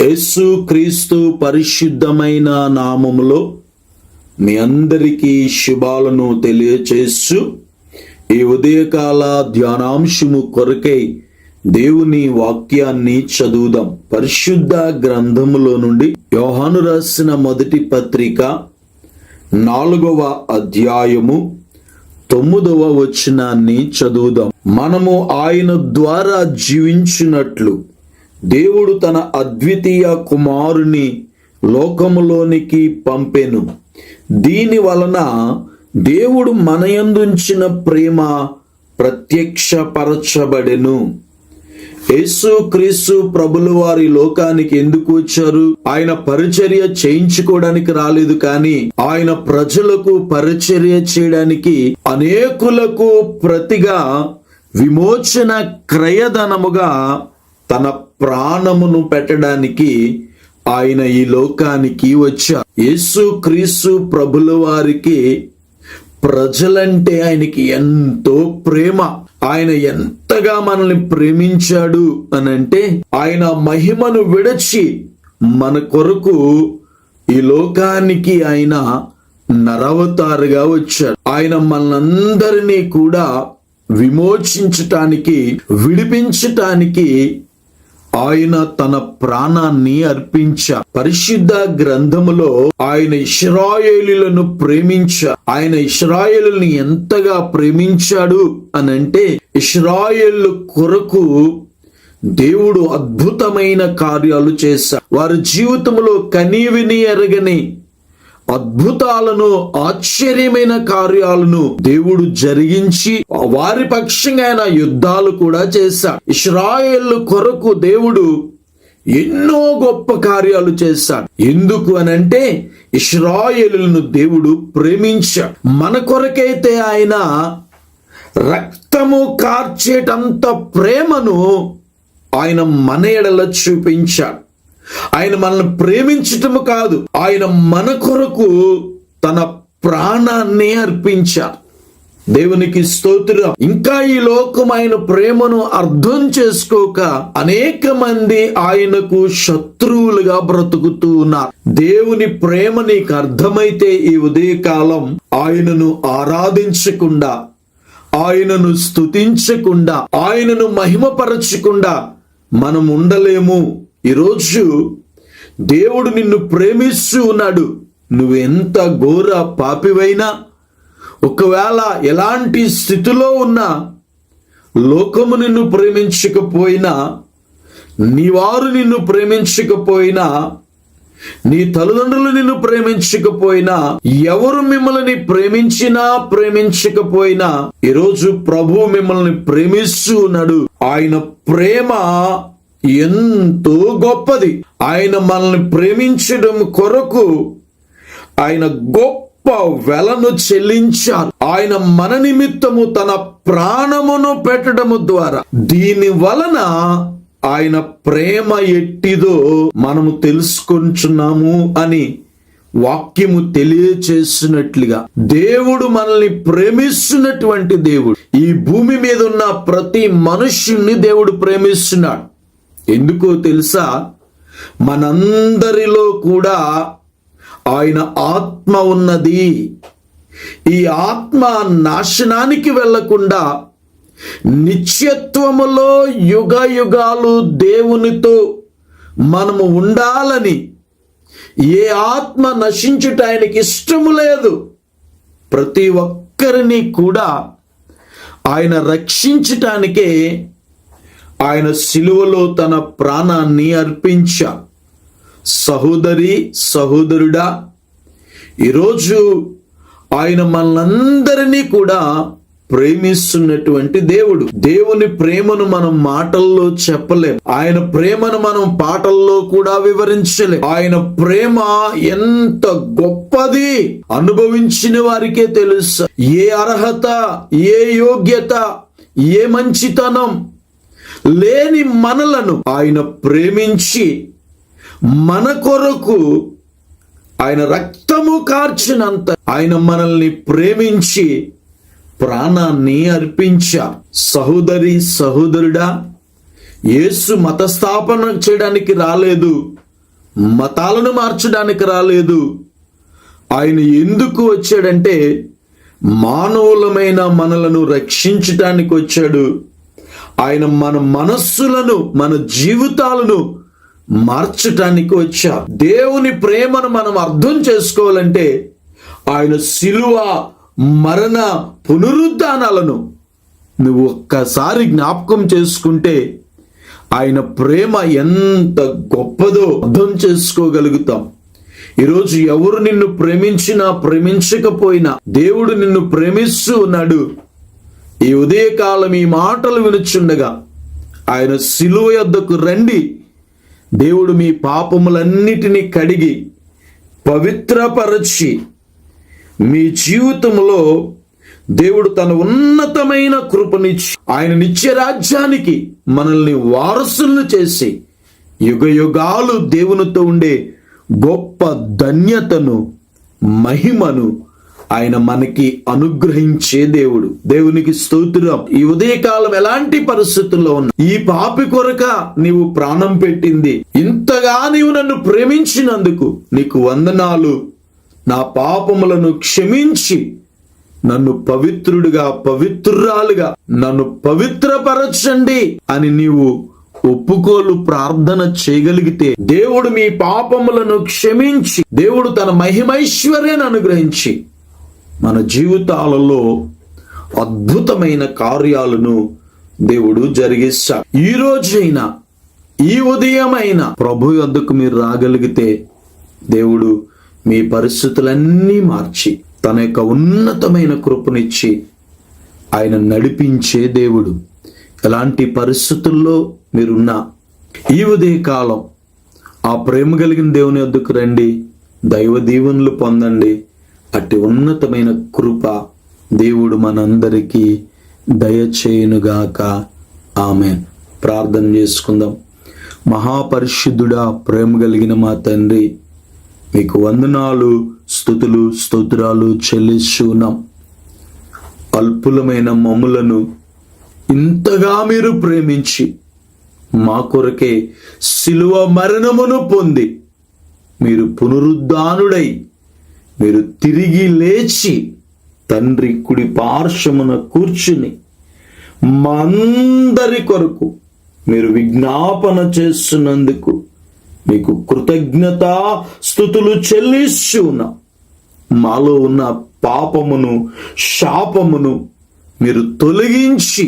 యేసు క్రీస్తు పరిశుద్ధమైన నామములో మీ అందరికీ శుభాలను తెలియచేస్తూ ఈ ఉదయకాల ధ్యానాంశము కొరకై దేవుని వాక్యాన్ని చదువుదాం. పరిశుద్ధ గ్రంథములో నుండి యోహాను రాసిన మొదటి పత్రిక నాలుగవ అధ్యాయము తొమ్మిదవ వచనాన్ని చదువుదాం. మనము ఆయన ద్వారా జీవించినట్లు దేవుడు తన అద్వితీయ కుమారుని లోకములోనికి పంపెను. దీని వలన దేవుడు మనయందుంచిన ప్రేమ ప్రత్యక్షపరచబడెను. యేసు క్రీస్తు ప్రభుల వారి లోకానికి ఎందుకు వచ్చారు? ఆయన పరిచర్య చేయించుకోవడానికి రాలేదు కానీ ఆయన ప్రజలకు పరిచర్య చేయడానికి అనేకులకు ప్రతిగా విమోచన క్రయధనముగా తన ప్రాణమును పెట్టడానికి ఆయన ఈ లోకానికి వచ్చారు యేసు క్రీస్తు ప్రభుల వారికి ప్రజలంటే ఆయనకి ఎంతో ప్రేమ. ఆయన ఎంతగా మనల్ని ప్రేమించాడు అని అంటే ఆయన మహిమను విడచి మన కొరకు ఈ లోకానికి ఆయన నరవతారుగా వచ్చాడు. ఆయన మనందరినీ కూడా విమోచించటానికి విడిపించటానికి ఆయన తన ప్రాణాన్ని అర్పించ. పరిశుద్ధ గ్రంథములో ఆయన ఇస్రాయేలులను ప్రేమించ. ఆయన ఇస్రాయేలుని ఎంతగా ప్రేమించాడు అని అంటే కొరకు దేవుడు అద్భుతమైన కార్యాలు చేశాడు. వారి జీవితంలో కనీవిని ఎరగని అద్భుతాలను ఆశ్చర్యమైన కార్యాలను దేవుడు జరిగించి వారి పక్షంగా ఆయన యుద్ధాలు కూడా చేశాడు. ఇస్రాయేల్ కొరకు దేవుడు ఎన్నో గొప్ప కార్యాలు చేశాడు. ఎందుకు అని అంటే ఇస్రాయేలును దేవుడు ప్రేమించాడు. మన కొరకైతే ఆయన రక్తము కార్చేటంత ప్రేమను ఆయన మన ఎడల చూపించాడు. ఆయన మనల్ని ప్రేమించటము కాదు ఆయన మన కొరకు తన ప్రాణాన్ని అర్పించారు. దేవునికి స్తోత్రం. ఇంకా ఈ లోకం ఆయన ప్రేమను అర్థం చేసుకోక అనేక మంది ఆయనకు శత్రువులుగా బ్రతుకుతూ ఉన్నారు. దేవుని ప్రేమ నీకు అర్థమైతే ఈ ఉదయకాలం ఆయనను ఆరాధించకుండా ఆయనను స్తుతించకుండా ఆయనను మహిమపరచకుండా మనం ఉండలేము. ఈరోజు దేవుడు నిన్ను ప్రేమిస్తూ ఉన్నాడు. నువ్వు ఎంత ఘోర పాపివైనా ఒకవేళ ఎలాంటి స్థితిలో ఉన్నా లోకము నిన్ను ప్రేమించకపోయినా నీ వారు నిన్ను ప్రేమించకపోయినా నీ తల్లిదండ్రులు నిన్ను ప్రేమించకపోయినా ఎవరు మిమ్మల్ని ప్రేమించినా ప్రేమించకపోయినా ఈరోజు ప్రభు మిమ్మల్ని ప్రేమిస్తూ ఉన్నాడు. ఆయన ప్రేమ ఎంతో గొప్పది. ఆయన మనల్ని ప్రేమించడం కొరకు ఆయన గొప్ప వెలను చెల్లించారు. ఆయన మన నిమిత్తము తన ప్రాణమును పెట్టడము ద్వారా. దీని వలన ఆయన ప్రేమ ఎట్టిదో మనము తెలుసుకుంటున్నాము అని వాక్యము తెలియచేసినట్లుగా. దేవుడు మనల్ని ప్రేమిస్తున్నటువంటి దేవుడు. ఈ భూమి మీద ఉన్న ప్రతి మనుష్యుణ్ణి దేవుడు ప్రేమిస్తున్నాడు. ఎందుకో తెలుసా? మనందరిలో కూడా ఆయన ఆత్మ ఉన్నది. ఈ ఆత్మ నాశనానికి వెళ్ళకుండా నిత్యత్వములో యుగ యుగాలు దేవునితో మనము ఉండాలని ఏ ఆత్మ నశించుట ఆయనకి ఇష్టము లేదు. ప్రతి ఒక్కరిని కూడా ఆయన రక్షించటానికే ఆయన సిలువలో తన ప్రాణాన్ని అర్పించా. సహోదరి సహోదరుడా ఈరోజు ఆయన మనందరినీ కూడా ప్రేమిస్తున్నటువంటి దేవుడు. దేవుని ప్రేమను మనం మాటల్లో చెప్పలేం. ఆయన ప్రేమను మనం పాటల్లో కూడా వివరించలేం. ఆయన ప్రేమ ఎంత గొప్పది అనుభవించిన వారికే తెలుసు. ఏ అర్హత ఏ యోగ్యత ఏ మంచితనం లేని మనలను ఆయన ప్రేమించి మన కొరకు ఆయన రక్తము కార్చినంత ఆయన మనల్ని ప్రేమించి ప్రాణాన్ని అర్పించా. సహోదరి సహోదరుడా యేసు మతస్థాపన చేయడానికి రాలేదు. మతాలను మార్చడానికి రాలేదు. ఆయన ఎందుకు వచ్చాడంటే మానవులమైన మనలను రక్షించటానికి వచ్చాడు. ఆయన మన మనస్సులను మన జీవితాలను మార్చటానికి వచ్చా దేవుని ప్రేమను మనం అర్థం చేసుకోవాలంటే ఆయన శిలువ మరణ పునరుద్ధానాలను నువ్వు ఒక్కసారి జ్ఞాపకం చేసుకుంటే ఆయన ప్రేమ ఎంత గొప్పదో అర్థం చేసుకోగలుగుతాం. ఈరోజు ఎవరు నిన్ను ప్రేమించినా ప్రేమించకపోయినా దేవుడు నిన్ను ప్రేమిస్తూ ఉన్నాడు. ఈ ఉదయకాలం ఈ మాటలు వినుచుండగా ఆయన సిలువ యొద్దకు రండి. దేవుడు మీ పాపములన్నిటినీ కడిగి పవిత్రపరచి మీ జీవితంలో దేవుడు తన ఉన్నతమైన కృపనిచ్చి ఆయన నిత్య రాజ్యానికి మనల్ని వారసులను చేసి యుగ యుగాలు దేవునితో ఉండే గొప్ప ధన్యతను మహిమను ఆయన మనకి అనుగ్రహించే దేవుడు. దేవునికి స్తోత్రం. ఈ ఉదయకాలం ఎలాంటి పరిస్థితుల్లో ఉన్నా ఈ పాపి కొరక నీవు ప్రాణం పెట్టింది. ఇంతగా నీవు నన్ను ప్రేమించినందుకు నీకు వందనాలు. నా పాపములను క్షమించి నన్ను పవిత్రుడిగా పవిత్రురాలుగా నన్ను పవిత్రపరచండి అని నీవు ఒప్పుకోలు ప్రార్థన చేయగలిగితే దేవుడు మీ పాపములను క్షమించి దేవుడు తన మహిమైశ్వర్యాన్ని అనుగ్రహించి మన జీవితాలలో అద్భుతమైన కార్యాలను దేవుడు జరిగిస్తాడు. ఈ రోజైనా ఈ ఉదయమైనా ప్రభు యొద్దకు మీరు రాగలిగితే దేవుడు మీ పరిస్థితులన్నీ మార్చి తన యొక్క ఉన్నతమైన కృపనిచ్చి ఆయన నడిపించే దేవుడు. ఎలాంటి పరిస్థితుల్లో మీరున్నా ఈ ఉదయ కాలం ఆ ప్రేమ కలిగిన దేవుని వద్దకు రండి దైవ దీవెనలు పొందండి. అట్టి ఉన్నతమైన కృప దేవుడు మనందరికీ దయచేయునుగాక. ఆమె ప్రార్థన చేసుకుందాం. మహాపరిశుద్ధుడా ప్రేమ కలిగిన మా తండ్రి మీకు వందనాలు స్థుతులు స్తోత్రాలు చెల్లిస్తున్నాం అల్పులమైన మమ్ములను ఇంతగా మీరు ప్రేమించి మా కొరకే శిలువ మరణమును పొంది మీరు పునరుద్ధానుడై మీరు తిరిగి లేచి తండ్రి కుడి పార్శ్వమున కూర్చుని మందరి కొరకు మీరు విజ్ఞాపన చేస్తున్నందుకు మీకు కృతజ్ఞత స్థుతులు చెల్లిస్తున్నా మాలో ఉన్న పాపమును శాపమును మీరు తొలగించి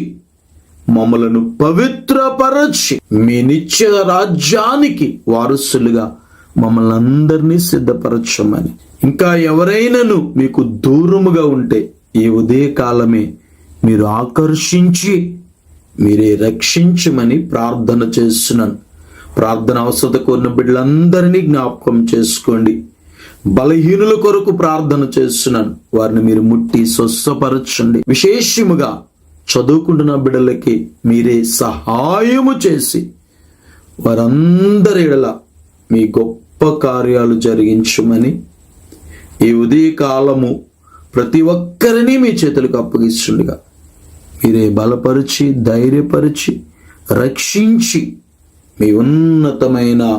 మమ్మలను పవిత్రపరచి మీ నిత్య రాజ్యానికి వారసులుగా మమ్మల్ని అందరినీ సిద్ధపరచమని. ఇంకా ఎవరైనాను మీకు దూరముగా ఉంటే ఈ ఉదయ కాలమే మీరు ఆకర్షించి మీరే రక్షించమని ప్రార్థన చేస్తున్నాను. ప్రార్థన అవసరత కోరిన బిడ్డలందరినీ జ్ఞాపకం చేసుకోండి. బలహీనుల కొరకు ప్రార్థన చేస్తున్నాను. వారిని మీరు ముట్టి స్వస్థపరచండి. విశేషముగా చదువుకుంటున్న బిడ్డలకి మీరే సహాయము చేసి వారందరి ఎడల మీ గొప్ప కార్యాలు జరిగించమని ఈ ఉదయకాలము ప్రతి ఒక్కరిని మీ చేతులకు అప్పగిస్తుండగా. మీరే బలపరిచి ధైర్యపరిచి రక్షించి మీ ఉన్నతమైన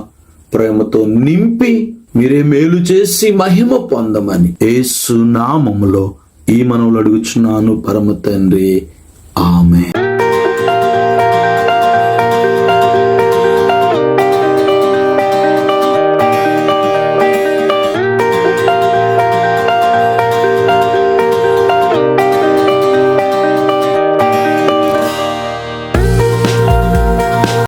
ప్రేమతో నింపి మీరే మేలు చేసి మహిమ పొందమని ఏసునామములో ఈ మనవులు అడుగుచున్నాను పరమ తండ్రి. ఆమె